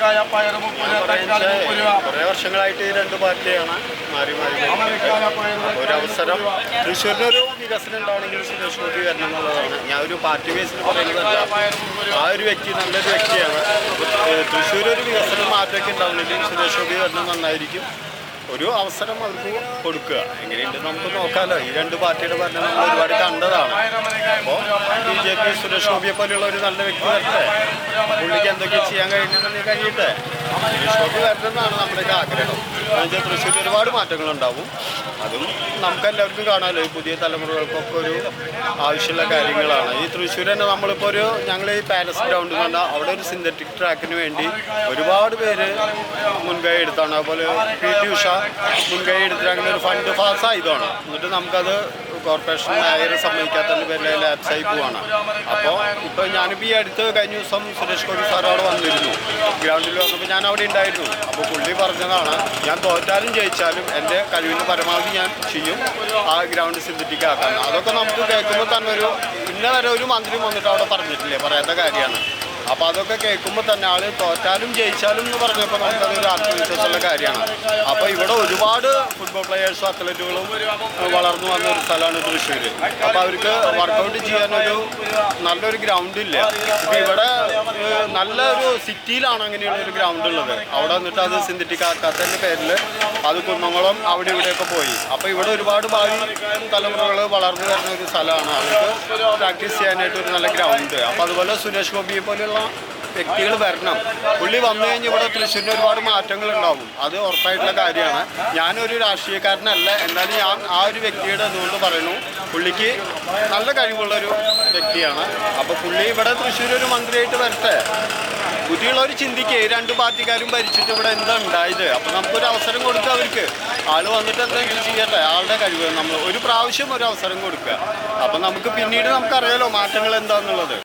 അമരക്കായ പയറ് മുപ്പത് തക്കാളി മുപ്പത് രൂപ. കുറെ വർഷങ്ങളായിട്ട് ഈ രണ്ട് പാർട്ടിയാണ് മാറി മാറി വരുന്നത്. അമരക്കായ ഒരു അവസരം തൃശ്ശൂരിന് ഒരു വികസനം ഉണ്ടാവണമെങ്കിൽ സുരേഷ് ഗോപി വരണം എന്നുള്ളതാണ്. ഞാൻ ഒരു പാർട്ടി ബേസിൽ പറയുന്നതല്ല. രൂപ. ആ ഒരു വ്യക്തി നല്ലൊരു വ്യക്തിയാണ്. തൃശ്ശൂർ ഒരു വികസനം മാറ്റമൊക്കെ ഉണ്ടാവണമെങ്കിൽ സുരേഷ് ഗോപി വരണം നന്നായിരിക്കും. ഒരു അവസരം അവർക്ക് കൊടുക്കുക. എങ്ങനെയുണ്ട് നമുക്ക് നോക്കാമല്ലോ ഈ രണ്ട് പാർട്ടിയുടെ ഭരണം നമ്മൾ ഒരുപാട് കണ്ടതാണ്. ജെ സുരേഷ് ഗോപിയെ പോലെയുള്ള ഒരു നല്ല വ്യക്തി വരട്ടെ? പുള്ളിക്ക് എന്തൊക്കെ ചെയ്യാൻ കഴിയുന്നുണ്ടെങ്കിൽ കഴിഞ്ഞിട്ട് സുരേഷ് ഗോപി വരണമെന്നാണ് നമ്മുടെയൊക്കെ ആഗ്രഹം. എന്നുവെച്ചാൽ തൃശ്ശൂരിൽ ഒരുപാട് മാറ്റങ്ങളുണ്ടാവും. അതും നമുക്ക് എല്ലാവർക്കും കാണാമല്ലോ. ഈ പുതിയ തലമുറകൾക്കൊക്കെ ഒരു ആവശ്യമുള്ള കാര്യങ്ങളാണ്. ഈ തൃശ്ശൂർ തന്നെ നമ്മളിപ്പോൾ ഒരു ഞങ്ങൾ ഈ പാലസ് ഗ്രൗണ്ട് കണ്ട അവിടെ ഒരു സിന്തറ്റിക് ട്രാക്കിന് വേണ്ടി ഒരുപാട് പേര് മുൻകൈ എടുത്താണ്. അതുപോലെ പി ടി ഉഷ മുൻകൈ എടുത്തിട്ട് അങ്ങനെ ഒരു ഫണ്ട് പാസ്സായതാണ്. എന്നിട്ട് നമുക്കത് കോർപ്പറേഷൻ മേയർ സമ്മതിക്കാത്തതിന്റെ പേരിൽ ലാപ്സായി പോവാണ്. അപ്പോൾ ഇപ്പോൾ ഞാനിപ്പോൾ ഈ അടുത്ത് കഴിഞ്ഞ ദിവസം സുരേഷ് ഗോപി സാർ അവിടെ വന്നിരുന്നു. ഗ്രൗണ്ടിൽ വന്നപ്പോൾ ഞാൻ അവിടെ ഉണ്ടായിരുന്നു. അപ്പോൾ പുള്ളി പറഞ്ഞതാണ് ഞാൻ തോറ്റാലും ജയിച്ചാലും എന്റെ കഴിവിന്റെ പരമാവധി ഞാൻ ചെയ്യും. ആ ഗ്രൗണ്ട് സിന്തറ്റിക് ആക്കാൻ അതൊക്കെ നമുക്ക് കേൾക്കുമ്പോൾ തന്നെ ഒരു ഇന്ന വരെ ഒരു മന്ത്രി വന്നിട്ട് അവിടെ പറഞ്ഞിട്ടില്ലേ പറയാത്ത കാര്യമാണ്. അപ്പോൾ അതൊക്കെ കേൾക്കുമ്പോൾ തന്നെ ആൾ തോറ്റാലും ജയിച്ചാലും എന്ന് പറഞ്ഞപ്പോൾ നമുക്കത് ഒരു ആത്മവിശ്വാസമുള്ള കാര്യമാണ്. അപ്പോൾ ഇവിടെ ഒരുപാട് ഫുട്ബോൾ പ്ലെയേഴ്സും അത്ലറ്റുകളും വളർന്നു വന്ന ഒരു സ്ഥലമാണ് തൃശ്ശൂർ അപ്പോൾ അവർക്ക് വർക്കൗട്ട് ചെയ്യാനൊരു നല്ലൊരു ഗ്രൗണ്ട് ഇല്ല. ഇപ്പൊ ഇവിടെ നല്ലൊരു സിറ്റിയിലാണ് അങ്ങനെയുള്ള ഒരു ഗ്രൗണ്ട് ഉള്ളത്. അവിടെ വന്നിട്ട് അത് സിന്തറ്റിക് ആക്കാത്തതിന്റെ പേരിൽ അത് കുന്നംകുളം അവിടെ ഇവിടെയൊക്കെ പോയി. അപ്പോൾ ഇവിടെ ഒരുപാട് ഭാവി തലമുറകൾ വളർന്നു വരുന്ന ഒരു സ്ഥലമാണ്. അവർക്ക് പ്രാക്ടീസ് ചെയ്യാനായിട്ട് ഒരു നല്ല ഗ്രൗണ്ട് അപ്പോൾ അതുപോലെ സുരേഷ് ഗോപിയെ പോലെയുള്ള വ്യക്തികൾ വരണം. പുള്ളി വന്നു കഴിഞ്ഞ് ഇവിടെ തൃശ്ശൂരിന് ഒരുപാട് മാറ്റങ്ങൾ ഉണ്ടാവും. അത് ഉറപ്പായിട്ടുള്ള കാര്യമാണ്. ഞാനൊരു രാഷ്ട്രീയക്കാരനല്ല. എന്നാലും ഞാൻ ആ ഒരു വ്യക്തിയുടെ അതുകൊണ്ട് പറയുന്നു പുള്ളിക്ക് നല്ല കഴിവുള്ളൊരു വ്യക്തിയാണ്. അപ്പോൾ പുള്ളി ഇവിടെ തൃശ്ശൂർ ഒരു മന്ത്രിയായിട്ട് വരട്ടെ. ബുദ്ധിയുള്ളവർ ചിന്തിക്കുക രണ്ട് പാർട്ടിക്കാരും ഭരിച്ചിട്ട് ഇവിടെ എന്താ ഉണ്ടായത്? അപ്പം നമുക്കൊരു അവസരം കൊടുക്കുക അവർക്ക്. ആൾ വന്നിട്ട് എന്തെങ്കിലും ചെയ്യട്ടെ? ആളുടെ കഴിവ്. നമ്മൾ ഒരു പ്രാവശ്യം ഒരു അവസരം കൊടുക്കുക. അപ്പം നമുക്ക് പിന്നീട് നമുക്കറിയാലോ മാറ്റങ്ങൾ എന്താണെന്നുള്ളത്